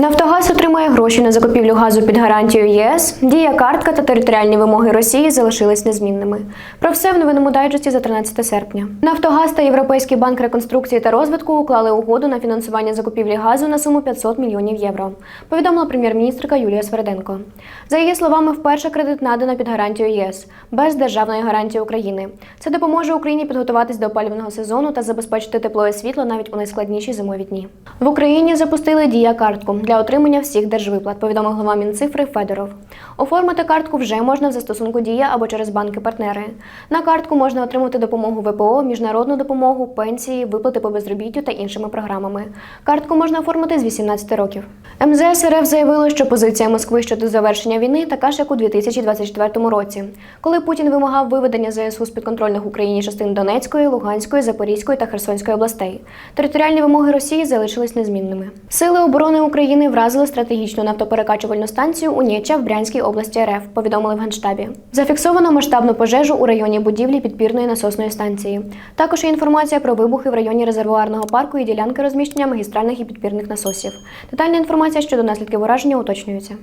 Нафтогаз отримає гроші на закупівлю газу під гарантією ЄС. Дія картка та територіальні вимоги Росії залишились незмінними. Про все в новинному дайджесті за 13 серпня. Нафтогаз та Європейський банк реконструкції та розвитку уклали угоду на фінансування закупівлі газу на суму 500 мільйонів євро. Повідомила прем'єр-міністрка Юлія Сверденко. За її словами, вперше кредит надано під гарантією ЄС без державної гарантії України. Це допоможе Україні підготуватись до опалювального сезону та забезпечити тепло і світло навіть у найскладніші зимові дні. В Україні запустили дія картку для отримання всіх держвиплат, повідомив глава Мінцифри Федоров. Оформити картку вже можна в застосунку Дія або через банки-партнери. На картку можна отримати допомогу ВПО, міжнародну допомогу, пенсії, виплати по безробіттю та іншими програмами. Картку можна оформити з 18 років. МЗС РФ заявило, що позиція Москви щодо завершення війни така ж, як у 2024 році, коли Путін вимагав виведення ЗСУ з підконтрольних Україні частин Донецької, Луганської, Запорізької та Херсонської областей. Територіальні вимоги Росії залишились незмінними. Сили оборони України вразили стратегічну нафтоперекачувальну станцію у Нєча в Брянській області РФ, повідомили в Генштабі. Зафіксовано масштабну пожежу у районі будівлі підпірної насосної станції. Також є інформація про вибухи в районі резервуарного парку і ділянки розміщення магістральних і підпірних насосів. Детальна інформація щодо наслідків ураження уточнюється.